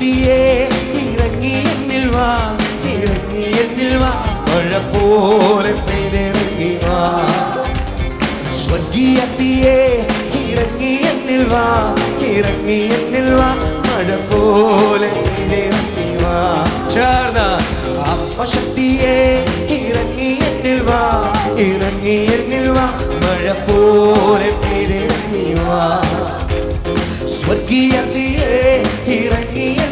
ആത്മശക്തിയെ ഇറങ്ങി എന്നിൽ വാ ഇറങ്ങി എന്നിൽ വാ. മഴ പോലെ പെയ്തിറങ്ങി വാ. സ്വർഗീയത്തിയെ ഇറങ്ങി എന്നിൽ വാ ഇറങ്ങി എന്നിൽ വാ. മഴ പോലെ പെയ്തിറങ്ങി വാ. ചേർന്ന ആത്മശക്തിയെ ഇറങ്ങി എന്നിൽ വാ ഇറങ്ങി എന്നിൽ വാ. മഴ പോലെ പെയ്തിറങ്ങി വാ. സ്വർഗീയത്തിയെ ഇറങ്ങി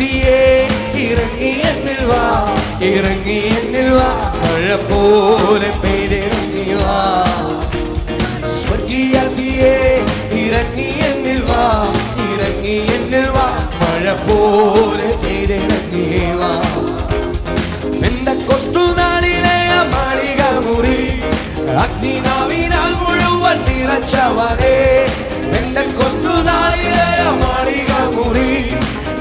ആത്മശക്തിയെ ഇറങ്ങി എന്നിൽ വാ ഇറങ്ങി എന്നിൽ വാ മഴ പോലെ പെയ്തിറങ്ങി വാ. സ്വർഗീയത്തിയെ ഇറങ്ങി എന്നിൽ വാ ഇറങ്ങി എന്നിൽ വാ മഴ പോലെ പെയ്തിറങ്ങി വാ. എന്റെ കൊസ്തുനാളിലെ മാളിക മുറി അഗ്നിനാവിനാൽ മുഴുവൻ നിറച്ചവനെ. എന്റെ കൊസ്തുനാളിലെ മാളിക മുറി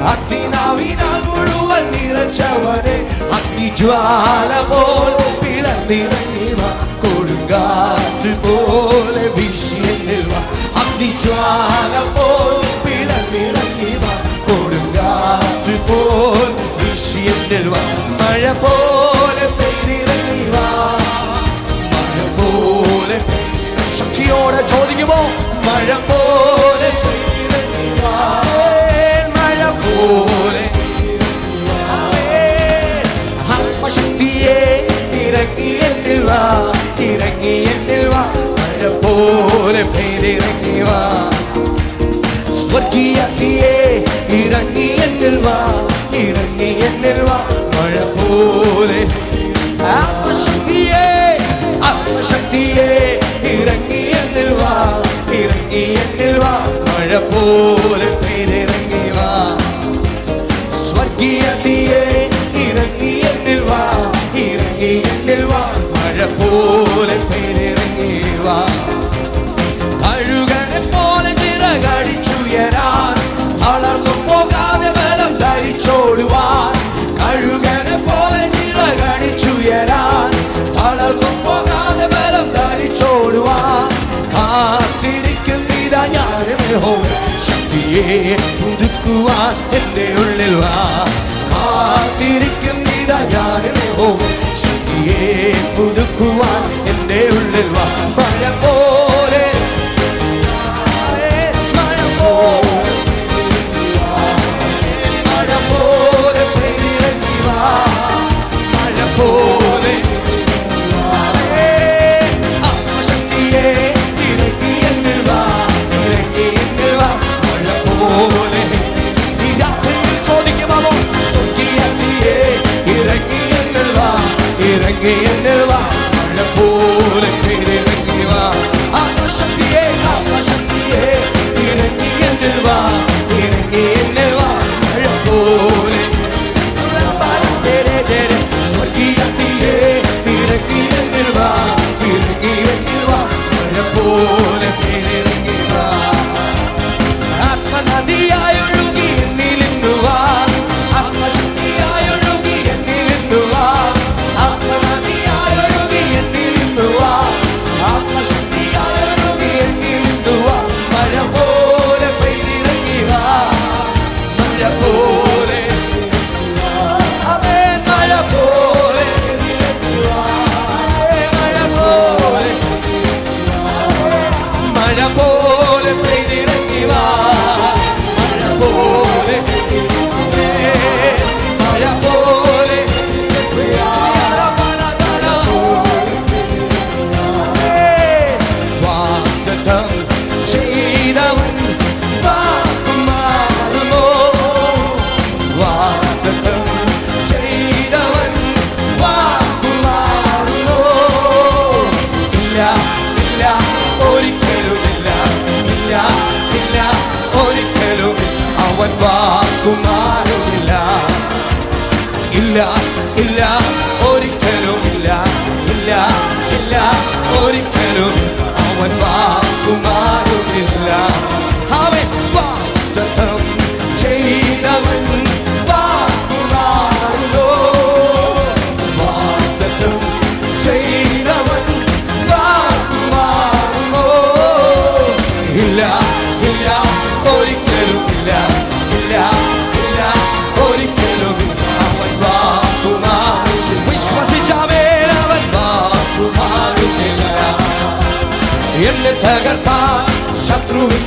അഗ്നിനാവിനാൽ മുഴുവൻ നിറച്ചവനെ അഗ്നിജ്വാല പോൽ പിളർന്നിറങ്ങിവ കൊടുങ്കാറ്റ് പോലെ വീശിയെന്നിവ ഇറങ്ങി എന്നിൽ വാ മഴ പോലെ പെയ്തിറങ്ങി വാ സ്വർഗീയത്തിയെ ഇറങ്ങി എന്നിൽ വാ ഇറങ്ങി എന്നിൽ വാ മഴ പോലെ ആത്മശക്തിയെ ആത്മശക്തിയെ ഇറങ്ങി എന്നിൽ വാ ഇറങ്ങി എന്നിൽ വാ മഴ പോലെ പെയ്തിറങ്ങി ചിറകടിച്ചുയരാൻ തളർന്നു പോകാതെ ബലം ധരിച്ചോടുവാൻ. കഴുകനെ പോലെ ചിറകടിച്ചുയരാൻ തളർന്നു പോകാതെ ബലം ധരിച്ചോടുവാൻ. കാത്തിരിക്കും ഇതാ ഞാനും. ശക്തിയെ പുതുക്കുവാൻ എന്റെ ഉള്ളിൽ വാ. കാത്തിരിക്കും ഇതാ ഞാനും. ശക്തിയെ പുതുക്കുവാൻ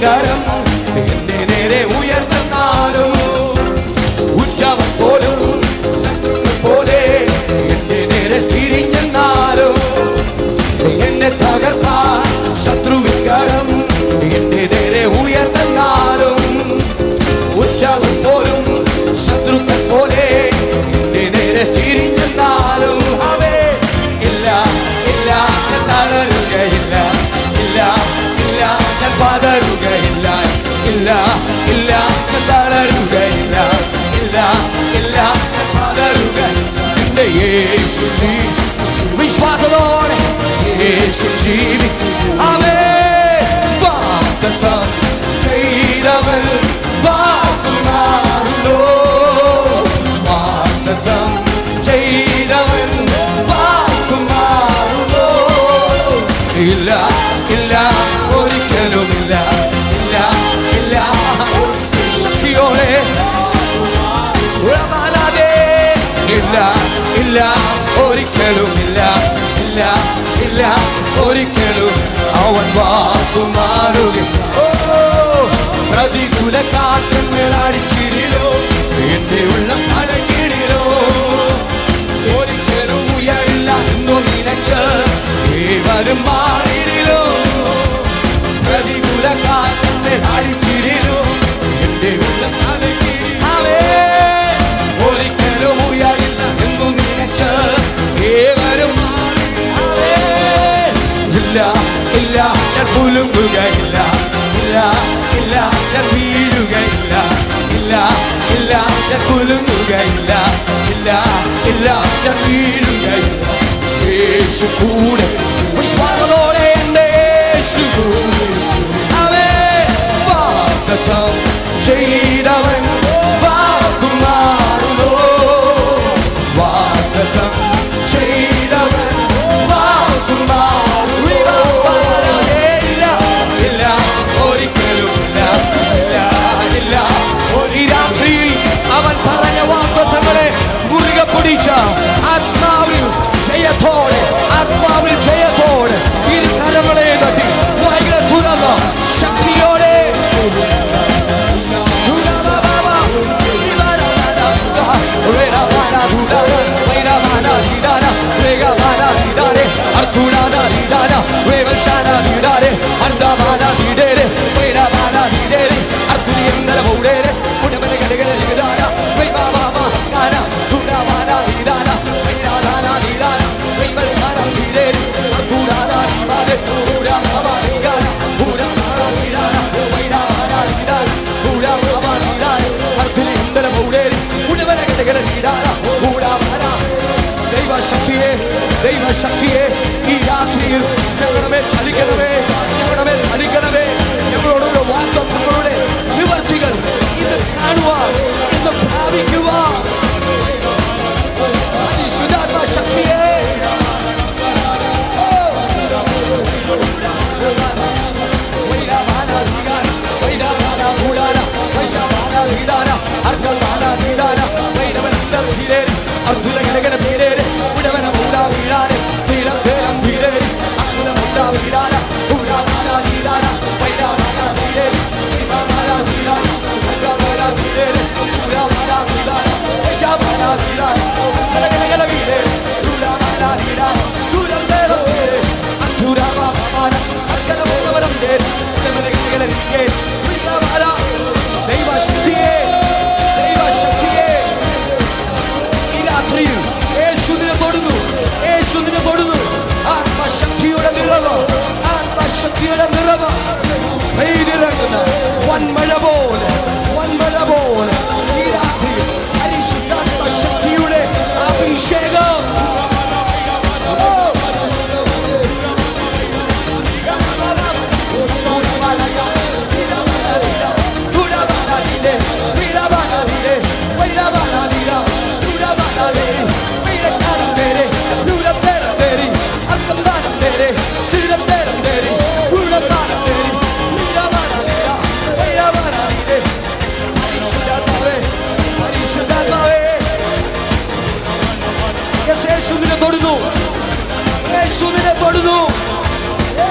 cara വാക്കുമാറുക. പ്രതികൂല കാറ്റ് മുറുകയില്ല ഇല്ല ഇല്ല ഞാൻ വീഴുകയില്ല. ഇല്ല ഇല്ല ഞാൻ കുലുങ്ങുകയില്ല. ഇല്ല ഇല്ല ഞാൻ വീഴുകയില്ല. യേശു കൂടെ ദൈവശക്തിയെ ഈ രാത്രിയിൽ ഞങ്ങളുടെ ചലിക്കണമേ. ഞങ്ങളുടെ ചലിക്കണമേ. ഞങ്ങളോടുള്ള വാക്തത്വങ്ങളുടെ നിവർത്തികൾ ഇത് കാണുവാൻ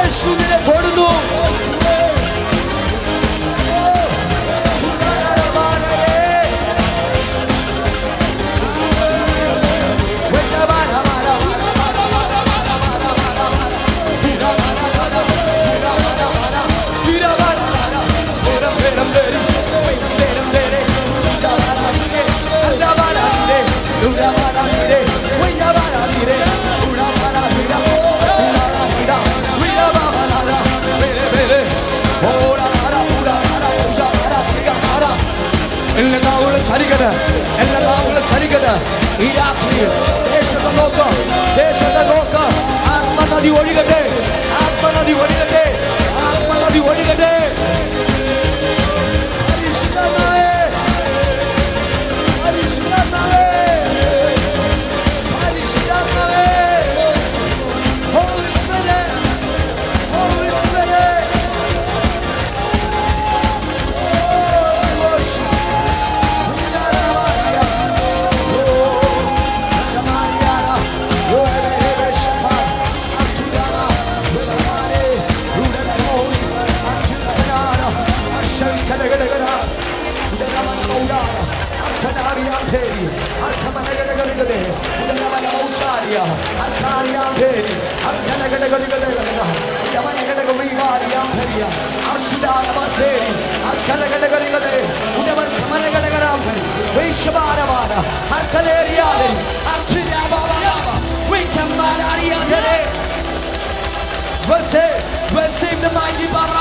യേശു നിന്നെ തൊടുന്നു എല്ലാ നാവുകളും എല്ലാവരും എല്ലാ നാവുകളും ചലിക്കട്ടെ ഈ രാത്രിയിൽ ദേശത്തെ നോക്ക ദേശത്തെ നോക്ക ആത്മനദി ഒഴുകട്ടെ ആത്മനദി ഒഴുകട്ടെ ആത്മനദി ഒഴുകട്ടെ. പരിശുദ്ധനായ പരിശുദ്ധനായ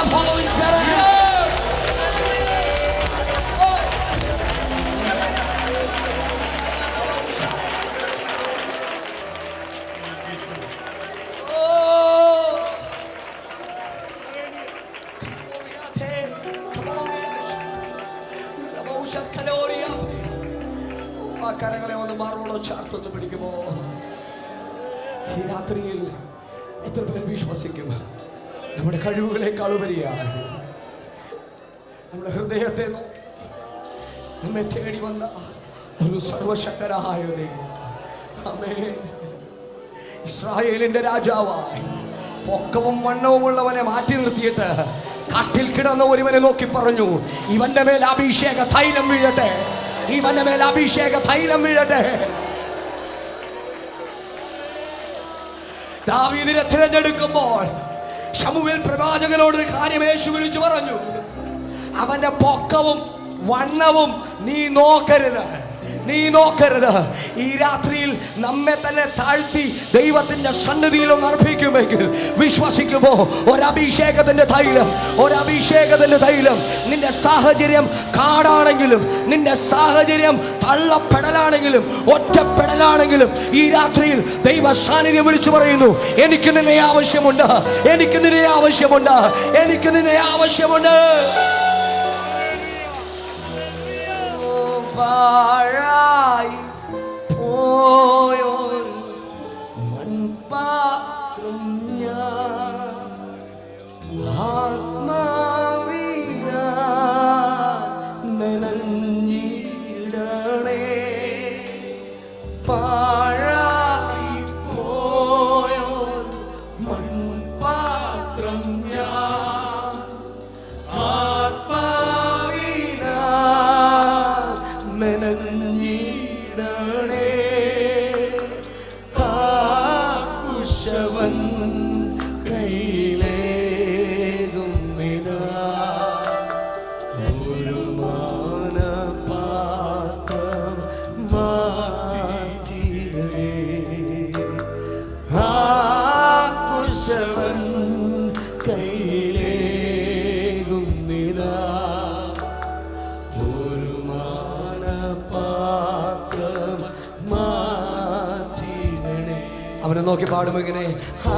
Apollo ഒരു സർവശക്തരായ ദൈവം ഇസ്രായേലിന്റെ രാജാവായി പൊക്കവും വണ്ണവും ഉള്ളവനെ മാറ്റി നിർത്തിയിട്ട് കാട്ടിൽ കിടന്ന ഒരുവനെ നോക്കി പറഞ്ഞു ഇവന്റെ മേൽ അഭിഷേക തൈലം വീഴട്ടെ. ഇവന്റെ മേൽ അഭിഷേക തൈലം വീഴട്ടെ. ദാവീദിനെ തിരഞ്ഞെടുക്കുമ്പോൾ ശമുവിൽ പ്രവാചകനോട് ഒരു കാര്യം യേശു വിളിച്ചു പറഞ്ഞു അവന്റെ പൊക്കവും വണ്ണവും നീ നോക്കരുത്. നീ നോക്കരുത്. ഈ രാത്രിയിൽ നമ്മെ തന്നെ താഴ്ത്തി ദൈവത്തിന്റെ സന്നിധിയിൽ ഒന്ന് അർപ്പിക്കുമെങ്കിൽ വിശ്വസിക്കുമോ? ഒരഭിഷേകത്തിന്റെ തൈലം ഒരഭിഷേകത്തിന്റെ തൈലം. നിന്റെ സാഹചര്യം കാടാണെങ്കിലും നിന്റെ സാഹചര്യം തള്ളപ്പെടലാണെങ്കിലും ഒറ്റപ്പെടലാണെങ്കിലും ഈ രാത്രിയിൽ ദൈവ സാന്നിധ്യം വിളിച്ചു പറയുന്നു എനിക്ക് നിന്നെ ആവശ്യമുണ്ട് എനിക്ക് നിന്നെ ആവശ്യമുണ്ട് എനിക്ക് നിന്നെ ആവശ്യമുണ്ട്. வாழாய். போயோ അവനെ നോക്കി പാടുമ്പോ ഇങ്ങനെ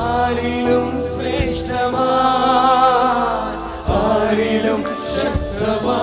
ആരിലും ശ്രേഷ്ഠമാരിലും ശക്തമാ.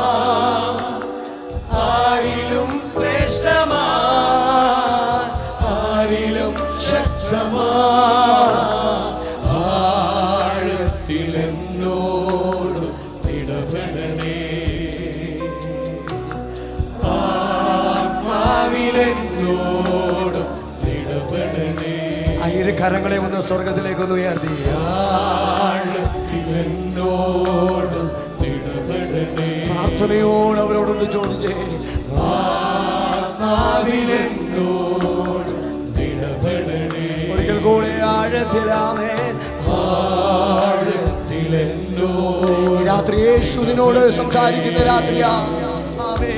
കരങ്ങളെ ഒന്ന് സ്വർഗത്തിലേക്ക് ഒന്ന് ഉയർത്തി. പ്രാർത്ഥനയോട് അവരോടൊന്ന് ചോദിച്ചേ. ഒരിക്കൽ കൂടെ ആഴത്തിലാമേ. രാത്രി യേശുവിനോട് സംസാരിക്കുന്ന രാത്രിയാ ആമേ.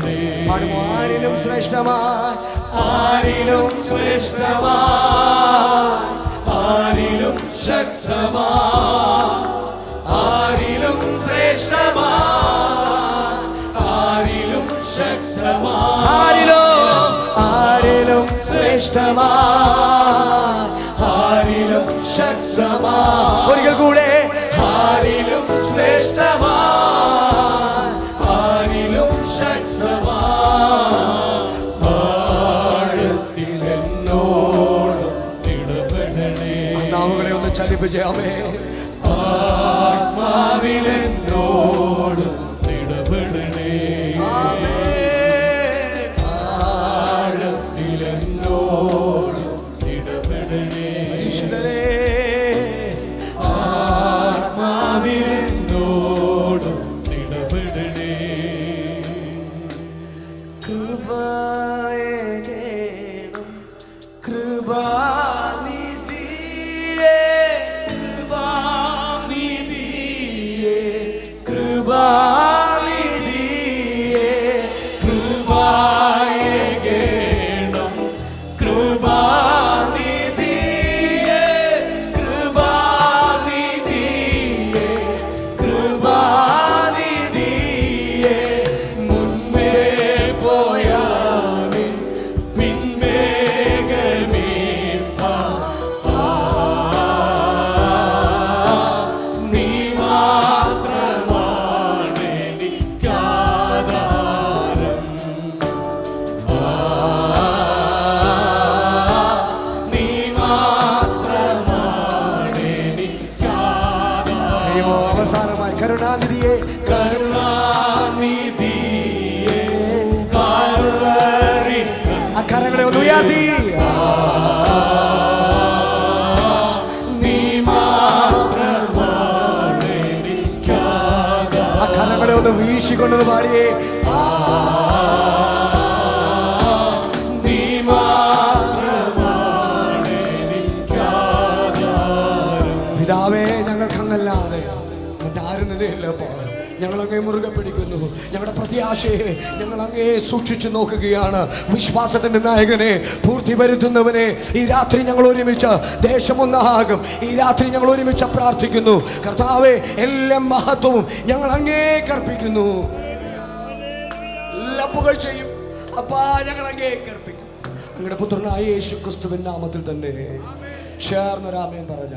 പാടുമോ? ആരിലും ശ്രേഷ്ഠമായി ആരിലും ശ്രേഷ്ഠമായി ആരിലും ശക്തമായി ആരിലും ശ്രേഷ്ഠമായി ആരിലും ശക്തമായി ആരിലും? ആരിലും ശ്രേഷ്ഠമായി ആരിലും ശക്തമായി ഒരിക്കൽ കൂടെ. ആരിലും ശ്രേഷ്ഠമായി ഒന്ന് ചലിപ്പിച്ചേ വീശിക്കൊണ്ടത് പാടിയേ. പിതാവേ ഞങ്ങൾക്ക് അങ്ങല്ലാതെ മറ്റാരും നിലയില്ലപ്പോ ഞങ്ങൾ അങ്ങേ മുറുകെ പിടിക്കുന്നു. ഞങ്ങളുടെ പ്രത്യാശയെ ഞങ്ങൾ അങ്ങേ സൂക്ഷിച്ചു നോക്കുകയാണ്. വിശ്വാസത്തിന്റെ നായകനെ പൂർത്തി വരുത്തുന്നവനെ ഈ രാത്രി ഞങ്ങൾ ഒരുമിച്ച് ദേശമൊന്നാകും. ഈ രാത്രി ഞങ്ങൾ ഒരുമിച്ച് പ്രാർത്ഥിക്കുന്നു. കർത്താവെ എല്ലാം മഹത്വവും ഞങ്ങൾ അങ്ങേ കർപ്പിക്കുന്നു. എല്ലാ പുകഴ്ചയും അപ്പാ ഞങ്ങൾ അങ്ങേ അങ്ങയുടെ പുത്രനായ യേശു ക്രിസ്തുവിൻ നാമത്തിൽ തന്നെ ചേർന്നൊരാമേൻ പറഞ്ഞ